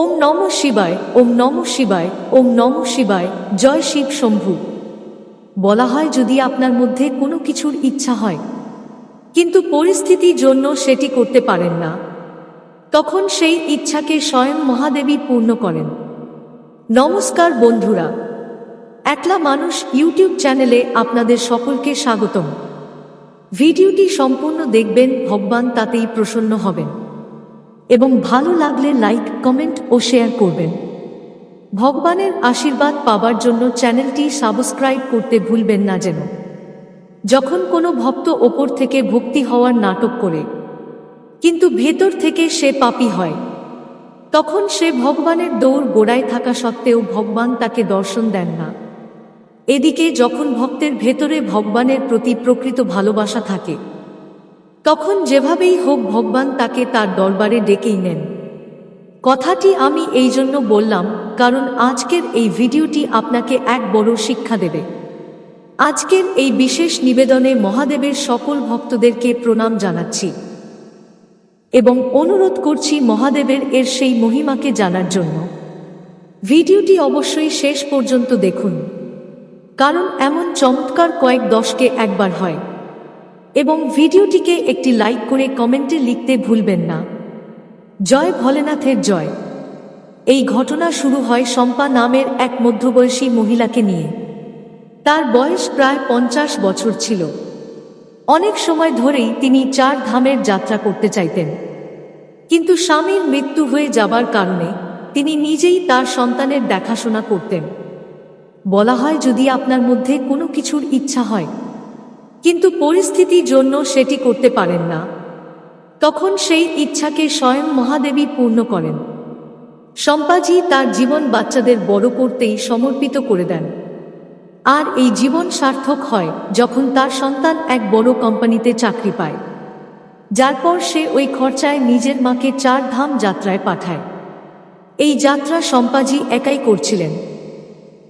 ওম নম শিবায়, ওম নম শিবায়, ওম নম শিবায়, জয় শিব শম্ভু। বলা হয় যদি আপনার মধ্যে কোনো কিছুর ইচ্ছা হয়, কিন্তু পরিস্থিতির জন্য সেটি করতে পারেন না, তখন সেই ইচ্ছাকে স্বয়ং মহাদেবী পূর্ণ করেন। নমস্কার বন্ধুরা, একলা মানুষ ইউটিউব চ্যানেলে আপনাদের সকলকে স্বাগতম। ভিডিওটি সম্পূর্ণ দেখবেন, ভগবান তাতেই প্রসন্ন হবেন। এবং ভালো লাগলে লাইক কমেন্ট ও শেয়ার করবেন। ভগবানের আশীর্বাদ পাবার জন্য চ্যানেলটি সাবস্ক্রাইব করতে ভুলবেন না যেন। যখন কোনো ভক্ত ওপর থেকে ভক্তি হওয়ার নাটক করে, কিন্তু ভেতর থেকে সে পাপী হয়, তখন সে ভগবানের দৌড় গোড়ায় থাকা সত্ত্বেও ভগবান তাকে দর্শন দেন না। এদিকে যখন ভক্তের ভেতরে ভগবানের প্রতি প্রকৃত ভালোবাসা থাকে তখন যেভাবেই হোক ভগবান তাকে তার দরবারে ডেকেই নেন। কথাটি আমি এই জন্য বললাম, কারণ আজকের এই ভিডিওটি আপনাকে এক বড় শিক্ষা দেবে। আজকের এই বিশেষ নিবেদনে মহাদেবের সকল ভক্তদেরকে প্রণাম জানাচ্ছি। এবং অনুরোধ করছি মহাদেবের এর সেই মহিমাকে জানার জন্য। ভিডিওটি অবশ্যই শেষ পর্যন্ত দেখুন, কারণ এমন চমৎকার কয়েক দশকে একবার হয়। এবং ভিডিওটিকে একটি লাইক করে কমেন্টে লিখতে ভুলবেন না। জয় ভোলেনাথের জয়। এই ঘটনা শুরু হয় শম্পা নামের এক মধ্যবয়সী মহিলাকে নিয়ে। তার বয়স প্রায় পঞ্চাশ বছর ছিল। অনেক সময় ধরেই তিনি চার ধামের যাত্রা করতে চাইতেন। কিন্তু স্বামীর মৃত্যু হয়ে যাবার কারণে তিনি নিজেই তার সন্তানের দেখাশোনা করতেন। বলা হয় যদি আপনার মধ্যে কোনো কিছুর ইচ্ছা হয় কিন্তু পরিস্থিতির জন্য সেটি করতে পারেন না। তখন সেই ইচ্ছাকে স্বয়ং মহাদেবী পূর্ণ করেন। শম্পাজি তার জীবন বাচ্চাদের বড় করতেই সমর্পিত করে দেন। আর এই জীবন সার্থক হয় যখন তার সন্তান এক বড় কোম্পানিতে চাকরি পায়। যার পর সে ওই খরচায় নিজের মাকে চার ধাম যাত্রায় পাঠায়। এই যাত্রা শম্পাজি একাই করছিলেন।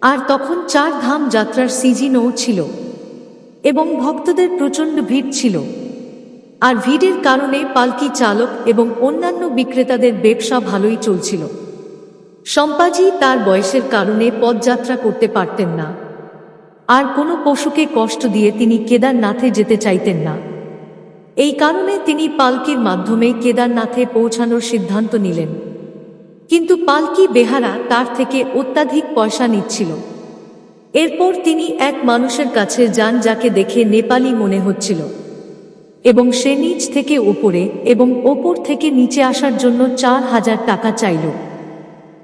আর তখন চার ধাম যাত্রার সিজিনও ছিল। এবং ভক্তদের প্রচণ্ড ভিড় ছিল। আর ভিড়ের কারণে পালকি চালক এবং অন্যান্য বিক্রেতাদের ব্যবসা ভালোই চলছিল। শম্পাজি তার বয়সের কারণে পদযাত্রা করতে পারতেন না। আর কোনো পশুকে কষ্ট দিয়ে তিনি কেদারনাথে যেতে চাইতেন না। এই কারণে তিনি পালকির মাধ্যমে কেদারনাথে পৌঁছানোর সিদ্ধান্ত নিলেন। কিন্তু পালকি বেহারা তার থেকে অত্যাধিক পয়সা নিচ্ছিল। এরপর তিনি এক মানুষের কাছে যান যাকে দেখে নেপালি মনে হচ্ছিল। এবং সে নিচ থেকে ওপরে এবং ওপর থেকে নিচে আসার জন্য চার হাজার টাকা চাইল।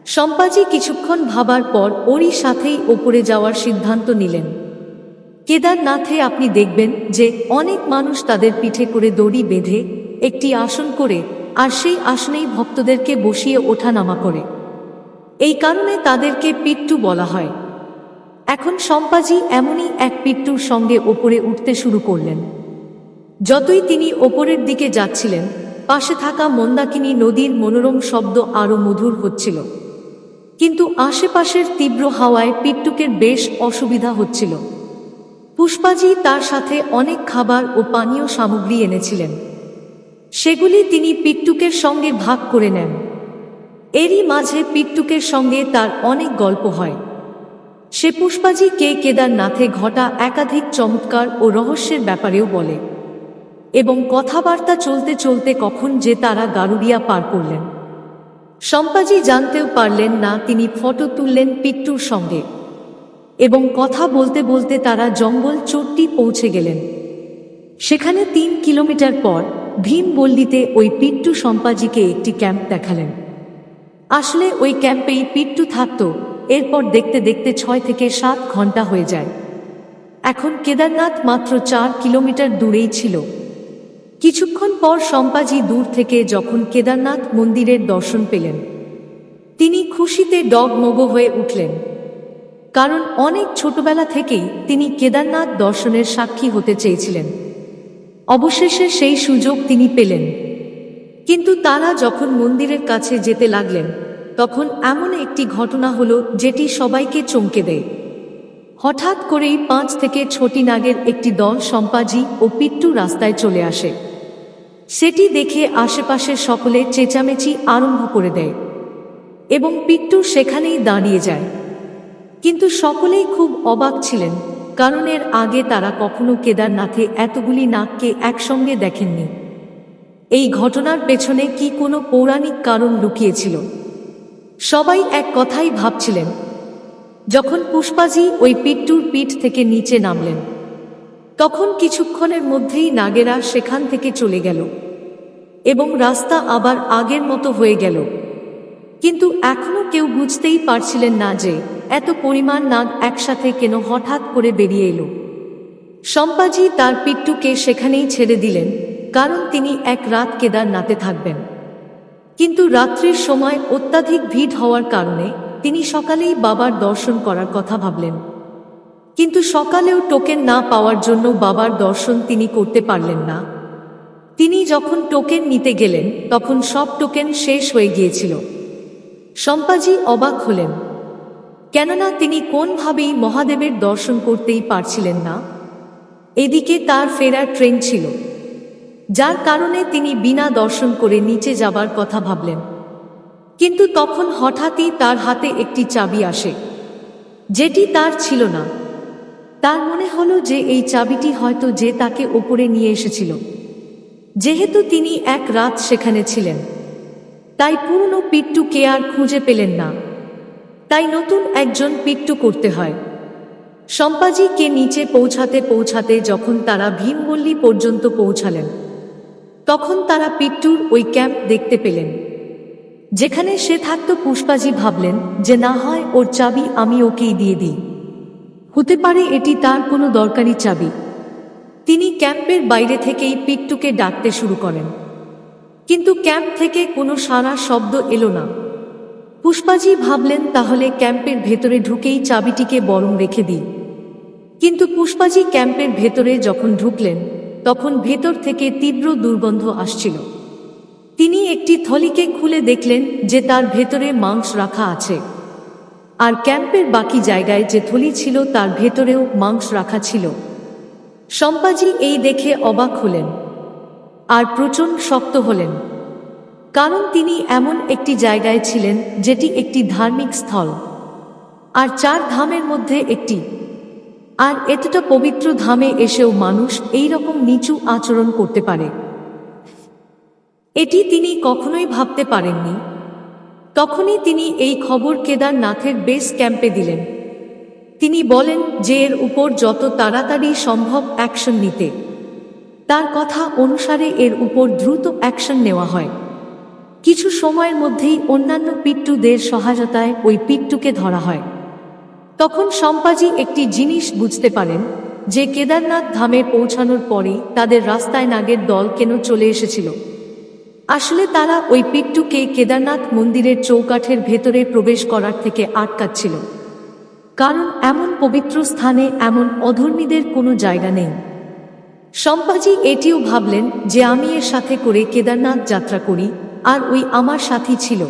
শম্পাজি কিছুক্ষণ ভাবার পর ওরই সাথেই ওপরে যাওয়ার সিদ্ধান্ত নিলেন। কেদারনাথে আপনি দেখবেন যে অনেক মানুষ তাদের পিঠে করে দড়ি বেঁধে একটি আসন করে আর সেই আসনেই ভক্তদেরকে বসিয়ে ওঠানামা করে। এই কারণে তাদেরকে পিট্টু বলা হয়। এখন শম্পাজি এমনই এক পিট্টুর সঙ্গে ওপরে উঠতে শুরু করলেন। যতই তিনি ওপরের দিকে যাচ্ছিলেন, পাশে থাকা মন্দাকিনী নদীর মনোরম শব্দ আরও মধুর হচ্ছিল। কিন্তু আশেপাশের তীব্র হাওয়ায় পিট্টুকের বেশ অসুবিধা হচ্ছিল। পুষ্পাজি তার সাথে অনেক খাবার ও পানীয় সামগ্রী এনেছিলেন। সেগুলি তিনি পিট্টুকের সঙ্গে ভাগ করে নেন। এরই মাঝে পিট্টুকের সঙ্গে তার অনেক গল্প হয়। সে পুষ্পাজি কে কেদারনাথে ঘটা একাধিক চমৎকার ও রহস্যের ব্যাপারেও বলে এবং কথাবার্তা চলতে চলতে কখন যে তারা গারুড়িয়া পার করলেন। শম্পাজি জানতেও পারলেন না তিনি ফটো তুললেন পিট্টুর সঙ্গে এবং কথা বলতে বলতে তারা জঙ্গল চোট্টি পৌঁছে গেলেন। সেখানে তিন কিলোমিটার পর ভীম বল্লিতে ওই পিট্টু শম্পাজিকে একটি ক্যাম্প দেখালেন। আসলে ওই ক্যাম্পেই পিট্টু থাকত এরপর দেখতে দেখতে ছয় থেকে সাত ঘণ্টা হয়ে যায়। এখন কেদারনাথ মাত্র চার কিলোমিটার দূরেই ছিল। কিছুক্ষণ পর শম্পাজি দূর থেকে যখন কেদারনাথ মন্দিরের দর্শন পেলেন, তিনি খুশিতে ডগমগ হয়ে উঠলেন। কারণ অনেক ছোটবেলা থেকেই তিনি কেদারনাথ দর্শনের সাক্ষী হতে চেয়েছিলেন। অবশেষে সেই সুযোগ তিনি পেলেন। কিন্তু তারা যখন মন্দিরের কাছে যেতে লাগলেন তখন এমন একটি ঘটনা হলো যেটি সবাইকে চমকে দেয়। হঠাৎ করেই পাঁচ থেকে ছটি নাগের একটি দল সম্পাজি ও পিট্টু রাস্তায় চলে আসে। সেটি দেখে আশেপাশের সকলে চেঁচামেচি আরম্ভ করে দেয় এবং পিট্টু সেখানেই দাঁড়িয়ে যায়। কিন্তু সকলেই খুব অবাক ছিলেন, কারণ এর আগে তারা কখনো কেদারনাথে এতগুলি নাককে একসঙ্গে দেখেননি। এই ঘটনার পেছনে কি কোনো পৌরাণিক কারণ লুকিয়েছিল? সবাই এক কথাই ভাবছিলেন, যখন পুষ্পাজি ওই পিট্টুর পিঠ থেকে নিচে নামলেন, তখন কিছুক্ষণের মধ্যেই নাগেরা সেখান থেকে চলে গেল এবং রাস্তা আবার আগের মতো হয়ে গেল। কিন্তু এখনও কেউ বুঝতেই পারছিলেন না যে এত পরিমাণ নাগ একসাথে কেন হঠাৎ করে বেরিয়ে এলো। সম্পাজি তার পিট্টুকে সেখানেই ছেড়ে দিলেন, কারণ তিনি এক রাত কেদারনাথে থাকবেন। কিন্তু রাত্রির সময় অত্যাধিক ভিড় হওয়ার কারণে তিনি সকালেই বাবার দর্শন করার কথা ভাবলেন। কিন্তু সকালেও টোকেন না পাওয়ার জন্য বাবার দর্শন তিনি করতে পারলেন না। তিনি যখন টোকেন নিতে গেলেন, তখন সব টোকেন শেষ হয়ে গিয়েছিল। সম্পাজি অবাক হলেন। কেননা তিনি কোনভাবেই মহাদেবের দর্শন করতেই পারছিলেন না। এদিকে তার ফেরার ট্রেন ছিল। যার কারণে তিনি বিনা দর্শন করে নিচে যাবার কথা ভাবলেন। কিন্তু তখন হঠাৎই তার হাতে একটি চাবি আসে। যেটি তার ছিল না। তার মনে হলো যে এই চাবিটি হয়তো যে তাকে ওপরে নিয়ে এসেছিল। যেহেতু তিনি এক রাত সেখানে ছিলেন। তাই পুরনো পিট্টুকে আর খুঁজে পেলেন না। তাই নতুন একজন পিট্টু করতে হয়। সম্পাজিকে নিচে পৌঁছাতে পৌঁছাতে যখন তারা ভীমবল্লী পর্যন্ত পৌঁছালেন তখন তারা পিট্টুর ওই ক্যাম্প দেখতে পেলেন। যেখানে সে থাকত পুষ্পাজি ভাবলেন যে না হয় ওর চাবি আমি ওকেই দিয়ে দিই। হতে পারে এটি তার কোনো দরকারি চাবি। তিনি ক্যাম্পের বাইরে থেকেই পিট্টুকে ডাকতে শুরু করেন। কিন্তু ক্যাম্প থেকে কোনো সারা শব্দ এলো না। পুষ্পাজি ভাবলেন, তাহলে ক্যাম্পের ভেতরে ঢুকেই চাবিটিকে বরং রেখে দিই। কিন্তু পুষ্পাজি ক্যাম্পের ভেতরে যখন ঢুকলেন তখন ভেতর থেকে তীব্র দুর্গন্ধ আসছিল। তিনি একটি থলিকে খুলে দেখলেন যে তার ভেতরে মাংস রাখা আছে। আর ক্যাম্পের বাকি জায়গায় যে থলি ছিল তার ভেতরেও মাংস রাখা ছিল। সম্পাজি এই দেখে অবাক হলেন আর প্রচণ্ড শক্ত হলেন। কারণ তিনি এমন একটি জায়গায় ছিলেন যেটি একটি ধার্মিক স্থল। আর চার ধামের মধ্যে একটি। আর এতটা পবিত্র ধামে এসেও মানুষ এই রকম নিচু আচরণ করতে পারে। এটি তিনি কখনোই ভাবতে পারেননি। তখনই তিনি এই খবর কেদারনাথের বেস ক্যাম্পে দিলেন। তিনি বলেন যে এর উপর যত তাড়াতাড়ি সম্ভব অ্যাকশন নিতে। তার কথা অনুসারে এর উপর দ্রুত অ্যাকশন নেওয়া হয়। কিছু সময়ের মধ্যেই অন্যান্য পিট্টুদের সহায়তায় ওই পিট্টুকে ধরা হয়। তখন সম্পাজি একটি জিনিস বুঝতে পারেন যে কেদারনাথ ধামে পৌঁছানোর পরেই তাদের রাস্তায় নাগের দল কেন চলে এসেছিল। আসলে তারা ওই পিট্টুকে কেদারনাথ মন্দিরের চৌকাঠের ভেতরে প্রবেশ করার থেকে আটকাচ্ছিল। কারণ এমন পবিত্র স্থানে এমন অধর্মীদের কোনো জায়গা নেই। সম্পাজি এটিও ভাবলেন যে আমি এর সাথে করে কেদারনাথ যাত্রা করি আর ওই আমার সাথী ছিল।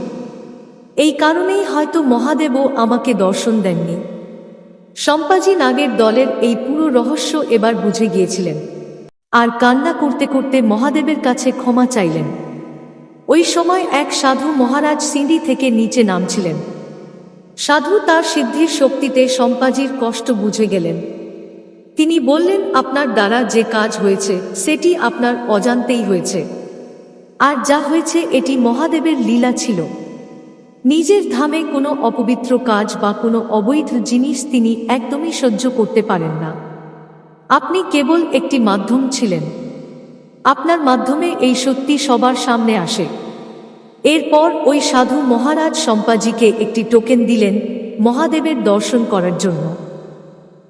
এই কারণেই হয়তো মহাদেবও আমাকে দর্শন দেননি। সম্পাজি নাগের দলের এই পুরো রহস্য এবার বুঝে গিয়েছিলেন। আর কান্না করতে করতে মহাদেবের কাছে ক্ষমা চাইলেন। ওই সময় এক সাধু মহারাজ সিঁড়ি থেকে নিচে নামছিলেন। সাধু তার সিদ্ধির শক্তিতে সম্পাজির কষ্ট বুঝে গেলেন। তিনি বললেন, আপনার দ্বারা যে কাজ হয়েছে, সেটি আপনার অজান্তেই হয়েছে। আর যা হয়েছে, এটি মহাদেবের লীলা ছিল। নিজের ধামে কোনো অপবিত্র কাজ বা কোনো অবৈধ জিনিস তিনি একদমই সহ্য করতে পারেন না। আপনি কেবল একটি মাধ্যম ছিলেন। আপনার মাধ্যমে এই সত্যি সবার সামনে আসে। এরপর ওই সাধু মহারাজ সম্পাজিকে একটি টোকেন দিলেন মহাদেবের দর্শন করার জন্য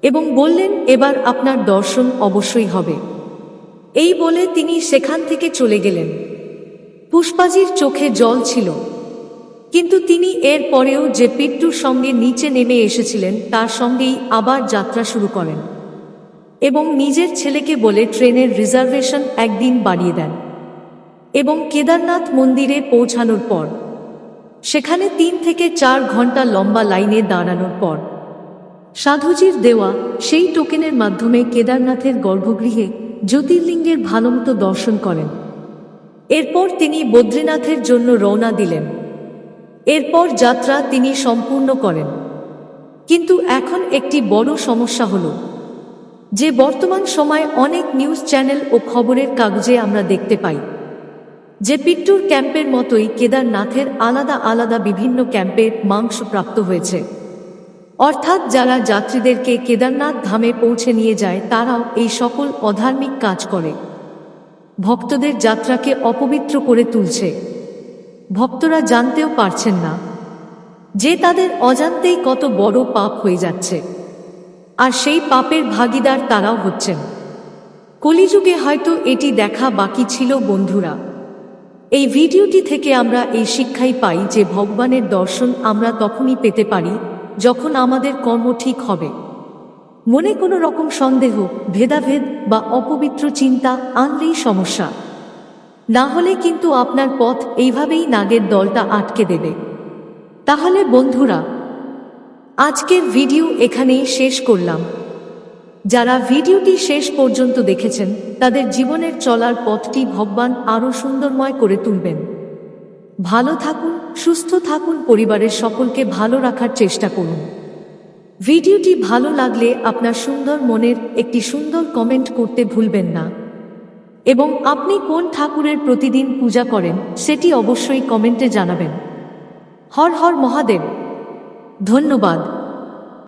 এবং বললেন, এবার আপনার দর্শন অবশ্যই হবে। এই বলে তিনি সেখান থেকে চলে গেলেন। পুষ্পাজির চোখে জল ছিল। কিন্তু তিনি এর পরেও যে পিট্টুর সঙ্গে নিচে নেমে এসেছিলেন, তার সঙ্গেই আবার যাত্রা শুরু করেন এবং নিজের ছেলেকে বলে ট্রেনের রিজার্ভেশন একদিন বাড়িয়ে দেন এবং কেদারনাথ মন্দিরে পৌঁছানোর পর, সেখানে তিন থেকে চার ঘণ্টা লম্বা লাইনে দাঁড়ানোর পর, সাধুজির দেওয়া সেই টোকেনের মাধ্যমে কেদারনাথের গর্ভগৃহে জ্যোতির্লিঙ্গের ভালোমতো দর্শন করেন। এরপর তিনি বদ্রীনাথের জন্য রওনা দিলেন। এরপর যাত্রা তিনি সম্পূর্ণ করেন। কিন্তু এখন একটি বড় সমস্যা হল, যে বর্তমান সময়ে অনেক নিউজ চ্যানেল ও খবরের কাগজে আমরা দেখতে পাই, যে পিট্টুর ক্যাম্পের মতোই কেদারনাথের আলাদা আলাদা বিভিন্ন ক্যাম্পে মাংস প্রাপ্ত হয়েছে। অর্থাৎ যারা যাত্রীদেরকে কেদারনাথ ধামে পৌঁছে নিয়ে যায়, তারাও এই সকল অধার্মিক কাজ করে। ভক্তদের যাত্রাকে অপবিত্র করে তুলছে। ভক্তরা জানতেও পারছেন না যে তাদের অজান্তেই কত বড় পাপ হয়ে যাচ্ছে। আর সেই পাপের ভাগিদার তারাও হচ্ছেন। কলিযুগে হয়তো এটি দেখা বাকি ছিল বন্ধুরা। এই ভিডিওটি থেকে আমরা এই শিক্ষাই পাই যে ভগবানের দর্শন আমরা তখনই পেতে পারি যখন আমাদের কর্ম ঠিক হবে। মনে কোনো রকম সন্দেহ, ভেদাভেদ বা অপবিত্র চিন্তা আনলেই সমস্যা। না হলে কিন্তু আপনার পথ এইভাবেই নাগের দলটা আটকে দেবে। তাহলে বন্ধুরা, আজকের ভিডিও এখানেই শেষ করলাম। যারা ভিডিওটি শেষ পর্যন্ত দেখেছেন, তাদের জীবনের চলার পথটি ভগবান আরও সুন্দরময় করে তুলবেন। ভালো থাকুন, সুস্থ থাকুন, পরিবারের সকলকে ভালো রাখার চেষ্টা করুন। ভিডিওটি ভালো লাগলে আপনার সুন্দর মনের একটি সুন্দর কমেন্ট করতে ভুলবেন না। এবং আপনি কোন ঠাকুরের প্রতিদিন পূজা করেন, সেটি অবশ্যই কমেন্টে জানাবেন। হর হর মহাদেব। ধন্যবাদ।